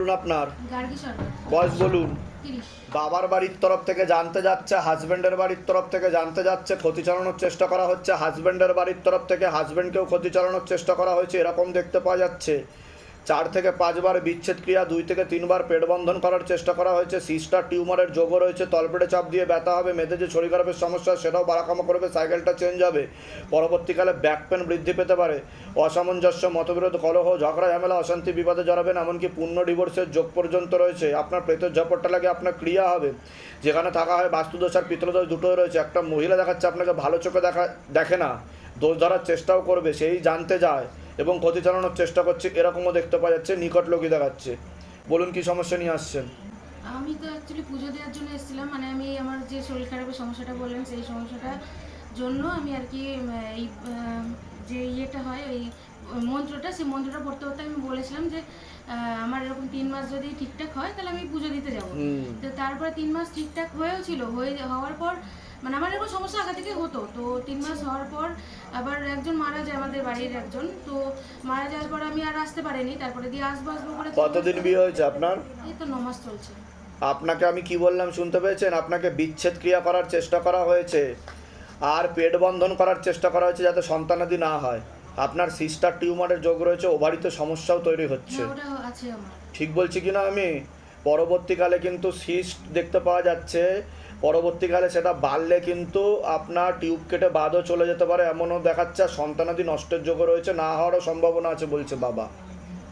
বলুন আপনার। বয়স বলুন। বাবার বাড়ির তরফ থেকে জানতে যাচ্ছে হাজব্যান্ডের বাড়ির তরফ থেকে জানতে যাচ্ছে ক্ষতি চালানোর চেষ্টা করা হচ্ছে। হাজব্যান্ডের বাড়ির তরফ থেকে হাজব্যান্ডকেও ক্ষতি চালানোর চেষ্টা করা হয়েছে এরকম দেখতে পাওয়া যাচ্ছে। চার থেকে পাঁচবার বিচ্ছেদ ক্রিয়া, দুই থেকে তিনবার পেট বন্ধন করার চেষ্টা করা হয়েছে। সিস্টার টিউমারের যোগও রয়েছে। তলপেটে চাপ দিয়ে ব্যথা হবে মেয়েদের যে শরীর খারাপের সমস্যা, সেটাও বাড়াকামা করবে। সাইকেলটা চেঞ্জ হবে। পরবর্তীকালে ব্যাক পেন বৃদ্ধি পেতে পারে। অসামঞ্জস্য, মতবিরোধ, কলহ, ঝগড়া, ঝামেলা, অশান্তি, বিপদে জড়াবেন, এমনকি পূর্ণ ডিভোর্সের যোগ পর্যন্ত রয়েছে। আপনার প্রেতের ঝপটটা লাগে, আপনার ক্রিয়া হবে। যেখানে থাকা হয় বাস্তুদোষ আর পিতৃদোষ দুটোই রয়েছে। একটা মহিলা দেখাচ্ছে আপনাকে ভালো চোখে দেখা, দেখে না। দোষ ধরার চেষ্টাও করবে, সেই জানতে যায়। এবং ক্ষতি চালানোর চেষ্টা করছে এরকমও দেখতে পাওয়া যাচ্ছে নিকট লোকই দেখাচ্ছে। বলুন কি সমস্যা নিয়ে আসছেন? আমি তো অ্যাকচুয়ালি পুজো দেওয়ার জন্য এসেছিলাম মানে আমি আমার যে শরীর খারাপের সমস্যাটা বললেন সেই সমস্যাটার জন্য আমি আর কি এই যে ইয়েটা হয় ওই মন্ত্রটা সেই মন্ত্রটা পড়তে পড়তে আমি বলেছিলাম যে আমার এরকম তিন মাস যদি ঠিকঠাক হয় তাহলে আমি পুজো দিতে যাব। তো তারপরে তিন মাস ঠিকঠাক হয়েও ছিল হয়ে হওয়ার পর মানে আমার এরকম সমস্যা আগে থেকে হতো। তো তিন মাস হওয়ার পর আবার একজন মারা যায় আমাদের বাড়ির একজন। তো মারা যাওয়ার পর আমি আর আসতে পারিনি তারপরে দিয়ে আসব আসব করে কতদিন বিয়ে হয়েছে আপনার? এই তো ন মাস চলছে। আপনাকে আমি কি বললাম শুনতে পেয়েছেন? আপনাকে বিচ্ছেদ ক্রিয়া করার চেষ্টা করা হয়েছে আর পেট বন্ধন করার চেষ্টা করা হয়েছে যাতে সন্তানাদি না হয়। আপনার সিস্টার টিউমারের যোগ রয়েছে ওভারিতে সমস্যাও তৈরি হচ্ছে। ঠিক বলছি কি না আমি? পরবর্তীকালে কিন্তু সিস্ট দেখতে পাওয়া যাচ্ছে পরবর্তীকালে সেটা বাড়লে কিন্তু আপনার টিউব কেটে বাদও চলে যেতে পারে, এমনও দেখাচ্ছে সন্তানাদি নষ্টের যোগ্য রয়েছে, না হওয়ারও সম্ভাবনা আছে বলছে বাবা।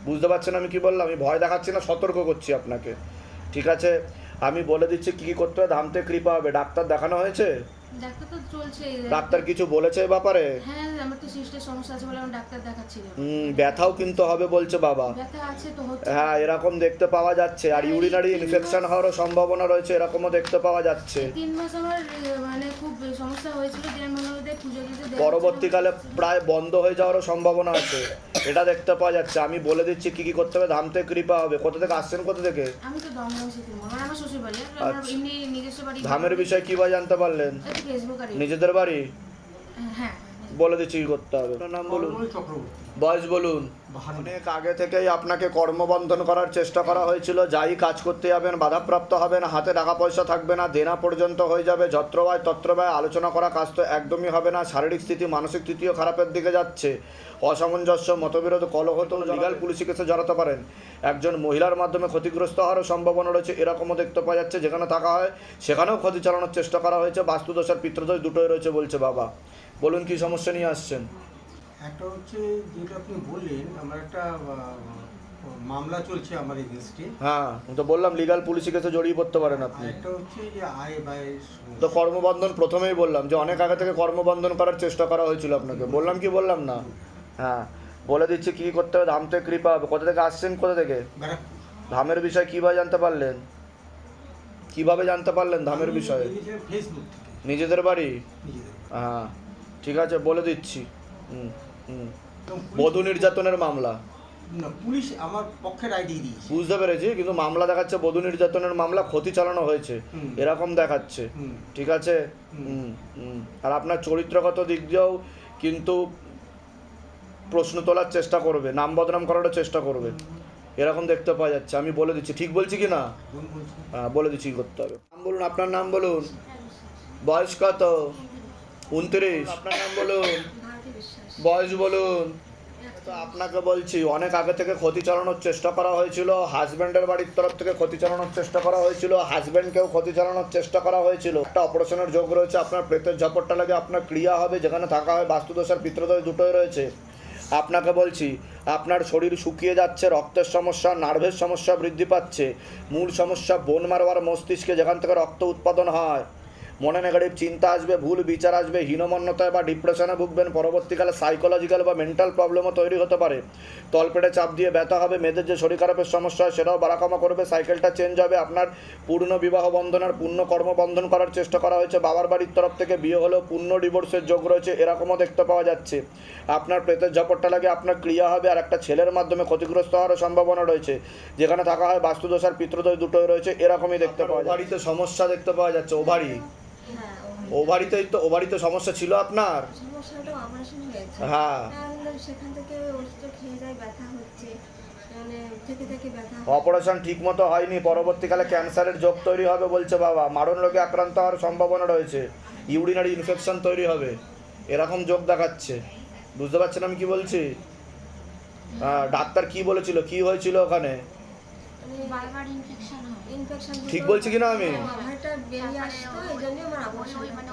বুঝতে পারছেন আমি কি বললাম? আমি ভয় দেখাচ্ছি না, সতর্ক করছি আপনাকে। ঠিক আছে? আমি বলে দিচ্ছি কী কী করতে হবে ধামতে কৃপা হবে। ডাক্তার দেখানো হয়েছে? ডাক্তার তো চলছে ডাক্তার কিছু বলেছে এই ব্যাপারে? হ্যাঁ আমার তো সিস্টের সমস্যা আছে বলে আমার ডাক্তার দেখাচ্ছিলাম হুম ব্যথাও কিন্তু হবে বলছে বাবা। ব্যথা আছে তো হচ্ছে। হ্যাঁ এরকম দেখতে পাওয়া যাচ্ছে। আর ইউরিনারি ইনফেকশন হওয়ারও সম্ভাবনা রয়েছে এরকমও দেখতে পাওয়া যাচ্ছে। তিন মাস আমার মানে খুব সমস্যা হয়েছিল যে আমি মনে পুজো দিতে পরবর্তীকালে প্রায় বন্ধ হয়ে যাওয়ারও সম্ভাবনা আছে। এটা দেখতে পাওয়া যাচ্ছে। আমি বলে দিচ্ছি কি কি করতে হবে? ধামতে কৃপা হবে। কোথা থেকে আসছেন? কোথা থেকে? আমি তো দমদম মানে আমার শ্বশুর বাড়ি আচ্ছা। বাড়ি। ধামের বিষয়ে কি বা জানতে পারলেন? নিজেদের বাড়ি? হ্যাঁ। বলে দিচ্ছি কি করতে হবে? নাম বলুন। বয়স বলুন। অনেক আগে থেকেই আপনাকে কর্মবন্ধন করার চেষ্টা করা হয়েছিল। যাই কাজ করতে যাবেন বাধাপ্রাপ্ত হবেন হাতে টাকা পয়সা থাকবে না দেনা পর্যন্ত হয়ে যাবে যত্রবায় তত্রবায় আলোচনা করা কাজ তো একদমই হবে না শারীরিক স্থিতি মানসিক স্থিতিও খারাপের দিকে যাচ্ছে। অসামঞ্জস্য মতবিরোধ কলহ তো লিগাল পুলিশি কেসে জড়াতে পারেন। একজন মহিলার মাধ্যমে ক্ষতিগ্রস্ত হওয়ারও সম্ভাবনা রয়েছে এরকমও দেখতে পাওয়া যাচ্ছে যেখানে থাকা হয় সেখানেও ক্ষতি চালানোর চেষ্টা করা হয়েছে। বাস্তুদোষ আর পিতৃদোষ দুটোই রয়েছে বলছে বাবা। বলুন কি সমস্যা নিয়ে আসছেন? একটা হচ্ছে যেটা আপনি বললেন আমার একটা মামলা চলছে আমার এগেনস্টে হ্যাঁ আমি তো বললাম লিগাল পুলিশি কেসে জড়িয়ে পড়তে পারেন আপনি। একটা হচ্ছে যে আয় ব্যয়ের তো কর্মবন্ধন প্রথমেই বললাম যে অনেক আগে থেকে কর্মবন্ধন করার চেষ্টা করা হয়েছিল আপনাকে। বললাম কি বললাম না? হ্যাঁ বলে দিচ্ছি কি করতে হবে ধাম থেকে কৃপা হবে। কোথা থেকে আসছেন কোথা থেকে। ধামের বিষয় কীভাবে জানতে পারলেন? কীভাবে জানতে পারলেন ধামের বিষয়ে? নিজেদের বাড়ি। হ্যাঁ। ঠিক আছে বলে দিচ্ছি। হুম হুম। বধূ নির্যাতনের মামলা। না পুলিশ আমার পক্ষের আইডি দিয়েছে। বুঝতে পেরেছি কিন্তু মামলা দেখাচ্ছে বধূ নির্যাতনের মামলা ক্ষতি চালানো হয়েছে। এরকম দেখাচ্ছে। ঠিক আছে? আর আপনার চরিত্রগত দিক দিয়েও কিন্তু প্রশ্ন তোলার চেষ্টা করবে নাম বদনাম করারও চেষ্টা করবে। এরকম দেখতে পাওয়া যাচ্ছে আমি বলে দিচ্ছি। ঠিক বলছি কি না? হ্যাঁ বলে দিচ্ছি কি করতে হবে। নাম বলুন আপনার নাম বলুন। বয়স কত? উনত্রিশ। আপনার নাম বলুন। বয়স বলুন। তো আপনাকে বলছি অনেক আগে থেকে ক্ষতি চালানোর চেষ্টা করা হয়েছিল হাজব্যান্ডের বাড়ির তরফ থেকে ক্ষতি চালানোর চেষ্টা করা হয়েছিল হাজব্যান্ডকেও ক্ষতি চালানোর চেষ্টা করা হয়েছিল। একটা অপারেশনের যোগ রয়েছে আপনার প্রেতের ঝাপটটা লাগে আপনার ক্রিয়া হবে যেখানে থাকা হয় বাস্তুদোষ আর পিত্রদোষ দুটোই রয়েছে। আপনাকে বলছি আপনার শরীর শুকিয়ে যাচ্ছে রক্তের সমস্যা নার্ভের সমস্যা বৃদ্ধি পাচ্ছে মূল সমস্যা বোন মারবার মস্তিষ্কে যেখান থেকে রক্ত উৎপাদন হয়। মনে নেগেটিভ চিন্তা আসবে ভুল বিচার আসবে হীনমন্যতায় বা ডিপ্রেশনে ভুগবেন পরবর্তীকালে সাইকোলজিক্যাল বা মেন্টাল প্রবলেমও তৈরি হতে পারে। তলপেটে চাপ দিয়ে ব্যথা হবে মেয়েদের যে শরীর খারাপের সমস্যা হয় সেটাও বাড়াকামা করবে সাইকেলটা চেঞ্জ হবে। আপনার পূর্ণ বিবাহ বন্ধন আর পূর্ণ কর্মবন্ধন করার চেষ্টা করা হয়েছে। বাবার বাড়ির তরফ থেকে বিয়ে হলেও পূর্ণ ডিভোর্সের যোগ রয়েছে এরকমও দেখতে পাওয়া যাচ্ছে। আপনার প্রেতের ঝপটটা লাগে আপনার ক্রিয়া হবে আর একটা ছেলের মাধ্যমে ক্ষতিগ্রস্ত হওয়ার সম্ভাবনা রয়েছে। যেখানে থাকা হয় বাস্তুদোষ আর পিতৃদোষ দুটোই রয়েছে এরকমই দেখতে পাওয়া যায় ওভারিতে সমস্যা দেখতে পাওয়া যাচ্ছে ওভারি হ্যাঁ ওভারিতেই তো ওভারিতে সমস্যা ছিল আপনার? সমস্যাটা অপারেশন হয়েছে। হ্যাঁ। আর সেখান থেকে ওষুধ খেয়ে যায় ব্যথা হচ্ছে। আহ, থেকে থেকে ব্যথা হয়। অপারেশন ঠিক মতো হয়নি পরবর্তীকালে ক্যান্সারের যোগ তৈরি হবে বলছে বাবা। মারণ রোগে আক্রান্ত হওয়ার সম্ভাবনা রয়েছে। ইউরিনারি ইনফেকশন তৈরি হবে। এরকম যোগ দেখাচ্ছে। বুঝতে পারছেন আমি কি বলছি? আহ, ডাক্তার কি বলেছিল? কি হয়েছিল ওখানে? বারবার ইনফেকশন হয় ইনফেকশন ঠিক বলছি কিনা আমি? ভাইটা বেরিয়ে আসতো এই জন্যই আমার অপারেশন মানে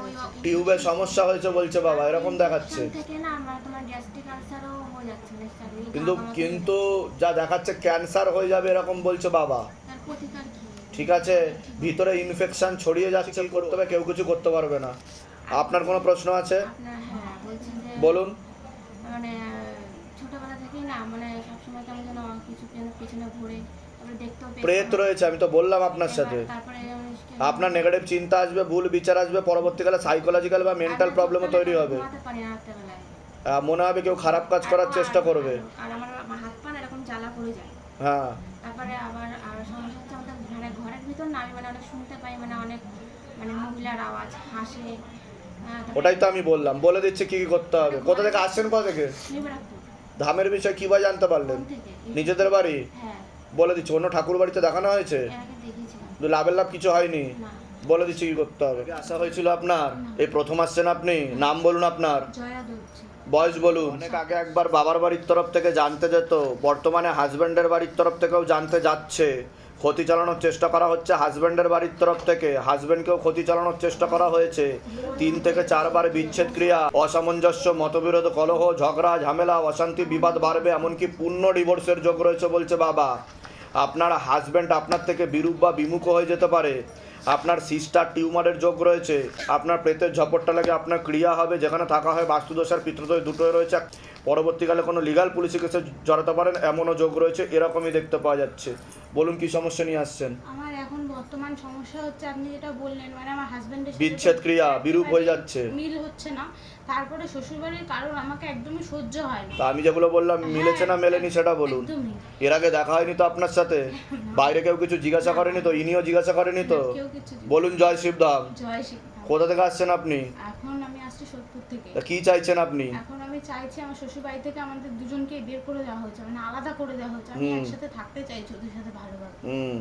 ওই সমস্যা হয়েছে বলছে বাবা এরকম দেখাচ্ছে। থেকে না আমার তোমার গ্যাস্ট্রিক আলসারও হয়ে যাচ্ছে start এই কিন্তু কিন্তু যা দেখাচ্ছে ক্যান্সার হয়ে যাবে এরকম বলছে বাবা। তার প্রতিকার কি? ঠিক আছে? ভিতরে ইনফেকশন ছড়িয়ে যাচ্ছে করতে হবে কেউ কিছু করতে পারবে না। আপনার কোনো প্রশ্ন আছে? হ্যাঁ বলুন। মানে ছোটবেলা থেকেই না মানে সবসময় কেমন যেন কিছু যেন পেছনে ঘুরে। প্রেত রয়েছে আমি তো বললাম আপনার সাথে। আপনার নেগেটিভ চিন্তা আসবে ভুল বিচার আসবে পরবর্তীকালে সাইকোলজিক্যাল বা মেন্টাল প্রবলেমও তৈরি হবে। মনে হবে কেউ খারাপ কাজ করার চেষ্টা করবে। হ্যাঁ তারপরে আবার আর সমস্যা হচ্ছে আমাদের মানে ঘরের ভিতর না আমি মানে অনেক শুনতে পাই মানে অনেক মহিলার আওয়াজ হাসে। ওটাই তো আমি বললাম বলে দিচ্ছে কি কি করতে হবে। কোথা থেকে আসছেন কোথা থেকে? ধামের বিষয়ে কি বা জানতে পারলেন? নিজেদের বাড়ি? হ্যাঁ। বলে দিচ্ছি অন্য ঠাকুর বাড়িতে দেখানো হয়েছে? দেখেছিলাম কিন্তু লাভের লাভ কিছু হয়নি? বলে দিচ্ছি কি করতে হবে? আশা হয়েছিল আপনার। এই প্রথম আসছেন আপনি? নাম বলুন আপনার। বয়স বলুন। অনেক আগে একবার বাবার বাড়ির তরফ থেকে জানতে যেত বর্তমানে হাজব্যান্ডের বাড়ির তরফ থেকেও জানতে যাচ্ছে। ক্ষতি চালানোর চেষ্টা করা হচ্ছে হাজব্যান্ডের বাড়ির তরফ থেকে। হাজব্যান্ডকেও ক্ষতি চালানোর চেষ্টা করা হয়েছে। তিন থেকে চারবার বিচ্ছেদ ক্রিয়া অসামঞ্জস্য মতবিরোধ কলহ ঝগড়া ঝামেলা অশান্তি বিবাদ বাড়বে এমনকি পূর্ণ ডিভোর্সের যোগ রয়েছে বলছে বাবা। আপনার হাজব্যান্ড আপনার থেকে বিরূপ বা বিমুখ হয়ে যেতে পারে। আপনার সিস্টার টিউমারের যোগ রয়েছে। আপনার প্রেতের ঝপটটা লাগে আপনার ক্রিয়া হবে। যেখানে থাকা হয় বাস্তুদোষ আর পিতৃদোষ দুটোই রয়েছে। পরবর্তীকালে কোনো লিগাল পুলিশে কেসে জড়াতে পারেন এমনও যোগ রয়েছে এরকমই দেখতে পাওয়া যাচ্ছে। বলুন কি সমস্যা নিয়ে আসছেন? আমার এখন বর্তমান সমস্যা হচ্ছে আপনি যেটা বললেন মানে আমার হাজবেন্ডের বিচ্ছেদ ক্রিয়া, বিরূপ হয়ে যাচ্ছে। মিল হচ্ছে না। তারপরে শ্বশুরবাড়ির কারণ আমাকে একদমই সহ্য হয় না তা আমি যেগুলো বললাম মিলেছে না মেলেনি সেটা বলুন। এর আগে দেখা হয়নি তো আপনার সাথে? বাইরে কেউ কিছু জিজ্ঞাসা করেনি তো? ইনিও জিজ্ঞাসা করেনি তো? বলুন জয় শিবধাম। জয় শিক্ষা কোথা থেকে আসছেন আপনি? এখন আমি আসছি সোদপুর থেকে। তা কি চাইছেন আপনি? এখন আমি চাইছি আমার শ্বশুর বাড়ি থেকে আমাদের দুজনকে বের করে দেওয়া হচ্ছে মানে আলাদা করে দেওয়া হচ্ছে আমি। একসাথে থাকতে চাইছি ওদের সাথে ভালোভাবে। হুম।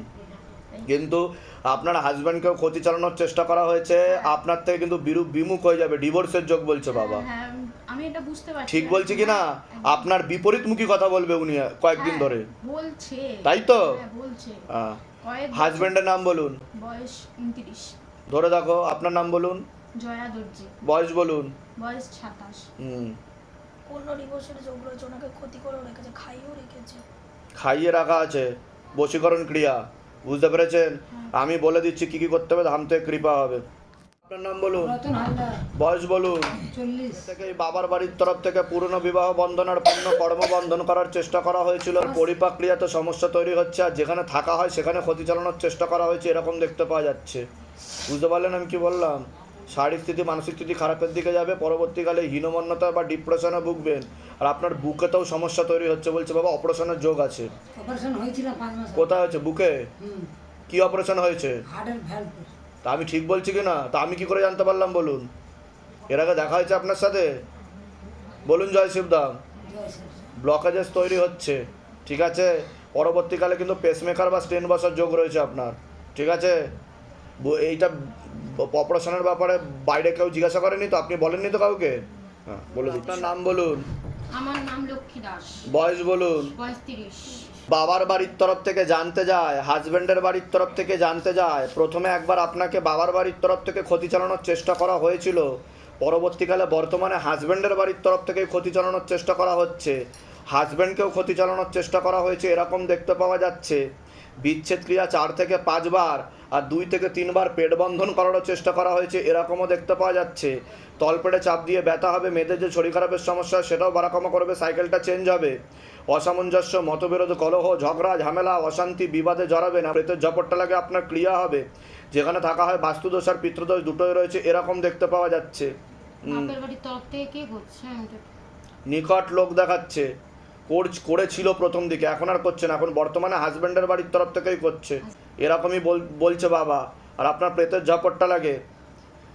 কিন্তু আপনার হাজব্যান্ডকেও ক্ষতি চালানোর চেষ্টা করা হয়েছে আপনার থেকে কিন্তু বিরূপ বিমুখ হয়ে যাবে ডিভোর্সের যোগ বলছে বাবা। হ্যাঁ আমি এটা বুঝতে পারছি ঠিক বলছি কি না? আপনার বিপরীতমুখী কথা বলবে উনি কয়েকদিন হ্যাঁ, ধরে। বলছে। তাই তো? হ্যাঁ, বলছে। হাজব্যান্ডের নাম বলুন। বয়স উনত্রিশ। ধরে দেখো আপনার নাম বলুন। জয়া দর্জি। বয়স বলুন। বয়স সাতাশ। হুম। অন্য ডিভোর্সের যোগ রয়েছে ওনাকে ক্ষতি করেও রেখেছে খাইয়েও রেখেছে। খাইয়ে রাখা আছে। বশীকরণ ক্রিয়া। বুঝতে পেরেছেন? আমি বলে দিচ্ছি কি কি করতে হবে ধাম থেকে কৃপা হবে। আপনার নাম বলুন। রতন হালদার। বয়স বলুন। থেকে বাবার বাড়ির তরফ থেকে পুরনো বিবাহ বন্ধন আর পূর্ণ কর্মবন্ধন করার চেষ্টা করা হয়েছিল। আর পরিপাক্রিয়াতে সমস্যা তৈরি হচ্ছে আর যেখানে থাকা হয় সেখানে ক্ষতি চালানোর চেষ্টা করা হয়েছে এরকম দেখতে পাওয়া যাচ্ছে। বুঝতে পারলেন আমি কি বললাম? শারীরিক স্থিতি মানসিক স্থিতি খারাপের দিকে যাবে পরবর্তীকালে হীনমন্যতা বা ডিপ্রেশনে ভুগবেন। আর আপনার বুকেতেও সমস্যা তৈরি হচ্ছে বলছে বাবা অপারেশনের যোগ আছে। কোথায় হয়েছে? বুকে? কি অপারেশন হয়েছে? তা। আমি ঠিক বলছি কি না? তা আমি কি করে জানতে পারলাম বলুন? এর আগে দেখা হয়েছে আপনার সাথে? বলুন জয় শিবদাম ব্লকেজেস তৈরি হচ্ছে। ঠিক আছে? পরবর্তীকালে কিন্তু পেসমেকার বা স্টেন বসার যোগ রয়েছে আপনার। ঠিক আছে? এইটা অপারেশনের ব্যাপারে বাইরে কেউ জিজ্ঞাসা করেনি তো? আপনি বলেননি তো কাউকে? হ্যাঁ বলে আপনার নাম বলুন। আমার নাম লক্ষ্মী দাস। বয়স বলুন। বয়স তিরিশ। বাবার বাড়ির তরফ থেকে জানতে যায় হাজব্যান্ডের বাড়ির তরফ থেকে জানতে যায় প্রথমে একবার আপনাকে বাবার বাড়ির তরফ থেকে ক্ষতি চালানোর চেষ্টা করা হয়েছিল। পরবর্তীকালে বর্তমানে হাজব্যান্ডের বাড়ির তরফ থেকে ক্ষতি চালানোর চেষ্টা করা হচ্ছে। হাজব্যান্ডকেও ক্ষতি চালানোর চেষ্টা করা হয়েছে এরকম দেখতে পাওয়া যাচ্ছে। বিচ্ছেদ ক্রিয়া চার থেকে পাঁচবার আর দুই থেকে তিনবার পেট বন্ধন করারও চেষ্টা করা হয়েছে এরকমও দেখতে পাওয়া যাচ্ছে। তলপেটে চাপ দিয়ে ব্যথা হবে মেয়েদের যে শরীর খারাপের সমস্যা সেটাও বাড়াকমা করবে সাইকেলটা চেঞ্জ হবে। অসামঞ্জস্য মতবিরোধ কলহ ঝগড়া ঝামেলা অশান্তি বিবাদে জড়াবে না প্রেতের ঝপটটা লাগে আপনার ক্রিয়া হবে। যেখানে থাকা হয় বাস্তুদোষ আর পিতৃদোষ দুটোই রয়েছে এরকম দেখতে পাওয়া যাচ্ছে। নিকট লোক দেখাচ্ছে। কোর্স করেছিল প্রথম দিকে এখন আর করছে না এখন বর্তমানে হাজব্যান্ডের বাড়ির তরফ থেকেই করছে। এরকমই বল- বলছে বাবা আর আপনার প্রেতের ঝপটটা লাগে।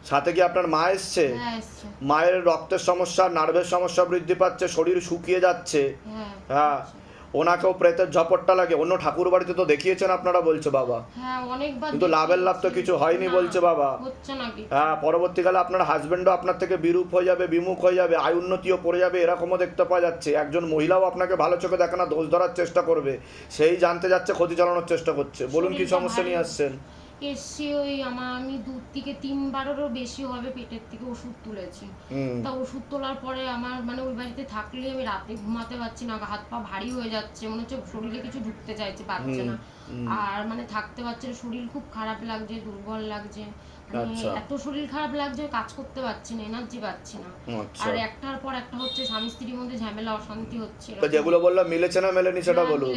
সাথে কি আপনার মা এসছে? হ্যাঁ মায়ের রক্তের সমস্যা নার্ভের সমস্যা বৃদ্ধি পাচ্ছে শরীর শুকিয়ে যাচ্ছে। হ্যাঁ হ্যাঁ ওনাকেও প্রেতের ঝপটটা লাগে। অন্য ঠাকুর বাড়িতে তো দেখিয়েছেন আপনারা বলছে বাবা। হ্যাঁ কিন্তু লাভের লাভ তো কিছু হয়নি বলছে বাবা। হ্যাঁ পরবর্তীকালে আপনার হাজবেন্ডও আপনার থেকে বিরূপ হয়ে যাবে বিমুখ হয়ে যাবে আয় উন্নতিও পড়ে যাবে এরকমও দেখতে পাওয়া যাচ্ছে। একজন মহিলাও আপনাকে ভালো চোখে দেখে না দোষ ধরার চেষ্টা করবে। সেই জানতে যাচ্ছে ক্ষতি চালানোর চেষ্টা করছে। বলুন কি সমস্যা নিয়ে আসছেন? এসছি ওই আমার আমি দু থেকে তিনবারেরও বেশি হবে পেটের থেকে ওষুধ তুলেছি। তা ওষুধ তোলার পরে আমার মানে ওই বাড়িতে থাকলে আমি রাতে ঘুমাতে পারছি না হাত পা ভারী হয়ে যাচ্ছে মনে হচ্ছে শরীরে কিছু ঢুকতে চাইছে পারছে না। আর মানে থাকতে পারছে না শরীর খুব খারাপ লাগছে দুর্বল লাগছে। এত শরীর খারাপ লাগছে কাজ করতে পারছি না এনার্জি পাচ্ছি না। আচ্ছা। আর একটার পর একটা হচ্ছে স্বামী স্ত্রীর মধ্যে ঝামেলা অশান্তি হচ্ছে তো যেগুলো বললাম মিলেছে না মেলেনি সেটা বলুন।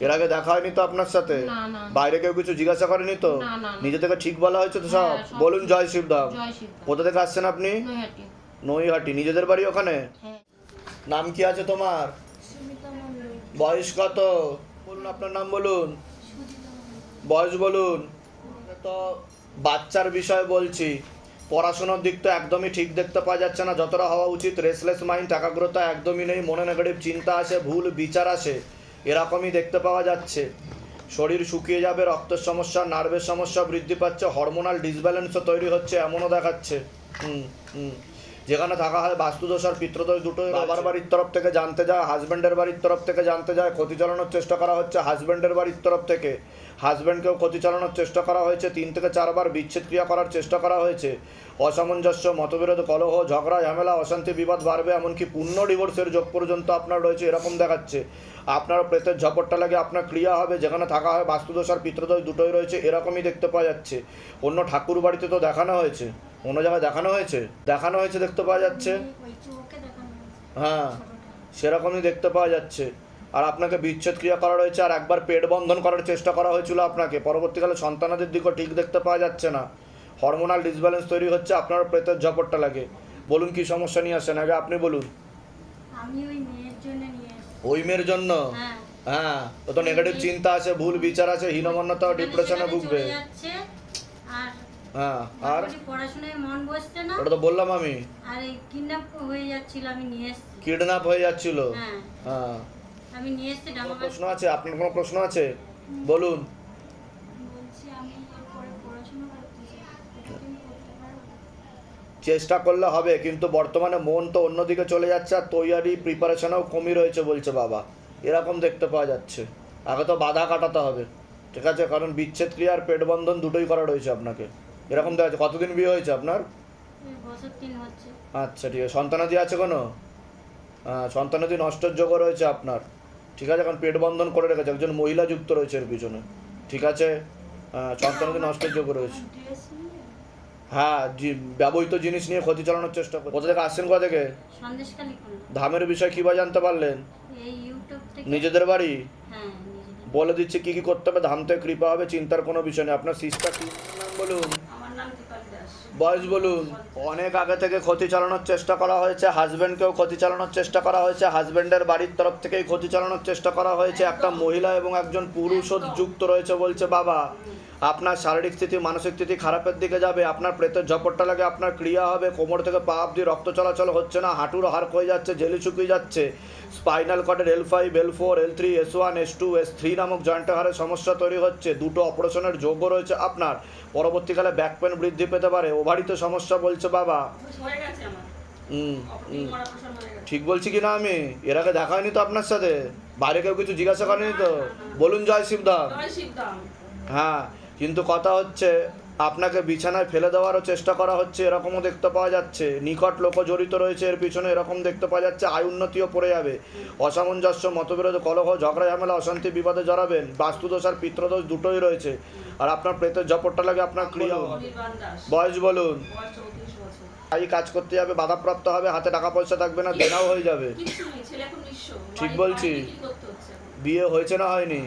এর আগে দেখা হয়নি তো আপনার সাথে? না, না। বাইরে কেউ কিছু জিজ্ঞাসা করেনি তো? না, না, না। নিজে থেকে ঠিক বলা হয়েছে তো সব? হ্যাঁ, বলুন। জয় শিবধাম কোথা থেকে আসছেন আপনি? নৈহাটি। নৈহাটি। নিজেদের বাড়ি ওখানে? হ্যাঁ। নাম কি আছে তোমার? বয়স কত? বলুন আপনার নাম বলুন। বয়স বলুন। তো বাচ্চার বিষয় বলছি, পড়াশোনার দিক তো একদমই ঠিক দেখতে পাওয়া যাচ্ছে না, যতটা হওয়া উচিত রেসলেস মাইন্ড একাগ্রতা একদমই নেই, মনে নেগেটিভ চিন্তা আসে, ভুল বিচার আসে, এরকমই দেখতে পাওয়া যাচ্ছে। শরীর শুকিয়ে যাবে, রক্তের সমস্যা নার্ভের সমস্যা বৃদ্ধি পাচ্ছে হরমোনাল ডিসব্যালেন্সও তৈরি হচ্ছে, এমনও দেখাচ্ছে। হুম হুম। যেখানে থাকা হয় বাস্তুদোষ আর পিতৃদোষ দুটোই বাবার বাড়ির তরফ থেকে জানতে যায় হাজব্যান্ডের বাড়ির তরফ থেকে জানতে যায় ক্ষতি চালানোর চেষ্টা করা হচ্ছে হাজব্যান্ডের বাড়ির তরফ থেকে। হাজব্যান্ডকেও ক্ষতি চালানোর চেষ্টা করা হয়েছে তিন থেকে চারবার বিচ্ছেদ ক্রিয়া করার চেষ্টা করা হয়েছে। অসামঞ্জস্য মতবিরোধ কলহ ঝগড়া ঝামেলা অশান্তি বিবাদ বাড়বে এমনকি পূর্ণ ডিভোর্সের যোগ পর্যন্ত আপনার রয়েছে এরকম দেখাচ্ছে। আপনার প্রেতের ঝপটটা লাগে, আপনার ক্রিয়া হবে, যেখানে থাকা হয় বাস্তুদোষ আর পিতৃদোষ দুটোই রয়েছে, এরকমই দেখতে পাওয়া যাচ্ছে। অন্য ঠাকুর বাড়িতে তো দেখানো হয়েছে। অন্য জায়গায় দেখানো হয়েছে? দেখানো হয়েছে দেখতে পাওয়া যাচ্ছে। হ্যাঁ সেরকমই দেখতে পাওয়া যাচ্ছে। আর আপনাকে বিচ্ছেদ ক্রিয়া করা রয়েছে, আর একবার পেট বন্ধন করার চেষ্টা করা হয়েছিল আপনাকে। পরবর্তীকালে সন্তানাদের দিকও ঠিক দেখতে পাওয়া যাচ্ছে না। হরমোনাল ডিসব্যালেন্স তৈরি হচ্ছে, আপনার প্রেতের ঝপটটা লাগে। বলুন কি সমস্যা নিয়ে আসছেন আগে আপনি বলুন। আমি ওই নিয়ে এসেছি ওই মেয়ের জন্য। হ্যাঁ। হ্যাঁ ও তো নেগেটিভ চিন্তা আছে ভুল বিচার আছে হীনমন্যতা ডিপ্রেশনে ভুগবে। হ্যাঁ আর? পড়াশোনায় মন বসছে না। ওটা তো বললাম আমি। আর কিডন্যাপ হয়ে যাচ্ছিল আমি নিয়ে এসেছি। কিডন্যাপ হয়ে যাচ্ছিল? হ্যাঁ। হ্যাঁ। আমি নিয়ে এসেছি প্রশ্ন আছে? আপনার কোনো প্রশ্ন আছে? বলুন বলছি আমি এরপরে পড়াশোনা করতে চাই কতদিন করতে পারব চেষ্টা করলে হবে কিন্তু বর্তমানে মন তো অন্যদিকে চলে যাচ্ছে আর তৈয়ারি প্রিপারেশনও কমই রয়েছে বলছে বাবা। এরকম দেখতে পাওয়া যাচ্ছে। আগে তো বাধা কাটাতে হবে। ঠিক আছে কারণ বিচ্ছেদ ক্রিয়া আর পেট বন্ধন দুটোই করা রয়েছে আপনাকে। এরকম দেখা যাচ্ছে কতদিন বিয়ে হয়েছে আপনার? আচ্ছা ঠিক আছে। সন্তানাদি আছে কোনো? হ্যাঁ সন্তানাদি নষ্টের যোগও রয়েছে আপনার। ঠিক আছে কারণ পেট বন্ধন করে রেখেছে। একজন মহিলা যুক্ত রয়েছে এর পিছনে। ঠিক আছে? হ্যাঁ সন্তানাদি নষ্টের যোগ রয়েছে। নিয়ে হ্যাঁ ব্যবহৃত জিনিস নিয়ে ক্ষতি চালানোর চেষ্টা করছে। কোথা থেকে আসছেন কোথা থেকে? ধামের বিষয় কী বা জানতে পারলেন? থেকে নিজেদের বাড়ি? হ্যাঁ বলে দিচ্ছে কি কি করতে হবে? ধাম থেকে কৃপা হবে চিন্তার কোনো বিষয় নেই। আপনার সিস্টার কি? নাম বলুন। বয়স বলুন। অনেক আগে থেকে ক্ষতি চালানোর চেষ্টা করা হয়েছে হাজব্যান্ডকেও ক্ষতি চালানোর চেষ্টা করা হয়েছে হাজব্যান্ডের বাড়ির তরফ থেকেই ক্ষতি চালানোর চেষ্টা করা হয়েছে। একটা মহিলা এবং একজন পুরুষও যুক্ত রয়েছে বলছে বাবা। আপনার শারীরিক স্থিতি মানসিক স্থিতি খারাপের দিকে যাবে আপনার প্রেতের ঝপটটা লাগে আপনার ক্রিয়া হবে কোমর থেকে পা অব্দি রক্ত চলাচল হচ্ছে না হাঁটুর হাড় হয়ে যাচ্ছে জেলি শুকিয়ে যাচ্ছে। Spinal কর্ডের L five L four L three S one S two S three নামক জয়েন্টের হারে সমস্যা তৈরি হচ্ছে দুটো অপারেশনের যোগ্য রয়েছে আপনার। পরবর্তীকালে ব্যাক পেন বৃদ্ধি পেতে পারে ওভারিতে সমস্যা বলছে বাবা। ঠিক বলছি কি না আমি? এর আগে দেখা হয়নি তো আপনার সাথে? বাইরে কেউ কিছু জিজ্ঞাসা করেনি তো? বলুন জয় শিবধাম হ্যাঁ কিন্তু কথা হচ্ছে আপনাকে বিছানায় ফেলে দেওয়ারও চেষ্টা করা হচ্ছে এরকমও দেখতে পাওয়া যাচ্ছে। নিকট লোক জড়িত রয়েছে এর পিছনে এরকম দেখতে পাওয়া যাচ্ছে আয় উন্নতিও পড়ে যাবে। অসামঞ্জস্য মতবিরোধ কলহ ঝগড়া ঝামেলা অশান্তি বিবাদে জড়াবেন। বাস্তুদোষ আর পিত্রদোষ দুটোই রয়েছে। আর আপনার প্রেতের ঝপটটা লাগে আপনার ক্রিয়া। বয়স বলুন। এই কাজ করতে যাবে বাধাপ্রাপ্ত হবে হাতে টাকা পয়সা থাকবে না দেনাও হয়ে যাবে। ঠিক বলছি। বিয়ে হয়েছে না হয়নি?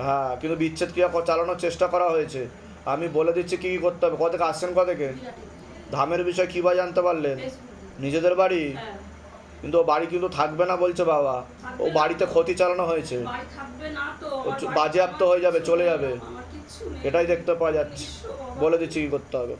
হয়ে কিন্তু বিচ্ছেদ ক্রিয়া চালানোর চেষ্টা করা হয়েছে। আমি বলে দিচ্ছি কি কি করতে হবে। কত থেকে আসছেন কত থেকে? ধামের বিষয় কী বা জানতে পারলেন? নিজেদের বাড়ি? হ্যাঁ। কিন্তু ও বাড়ি কিন্তু থাকবে না বলছে বাবা। ও বাড়িতে ক্ষতি চালানো হয়েছে। বাজেয়াপ্ত হয়ে যাবে চলে যাবে। এটাই দেখতে পাওয়া যাচ্ছে। বলে দিচ্ছি কি করতে হবে।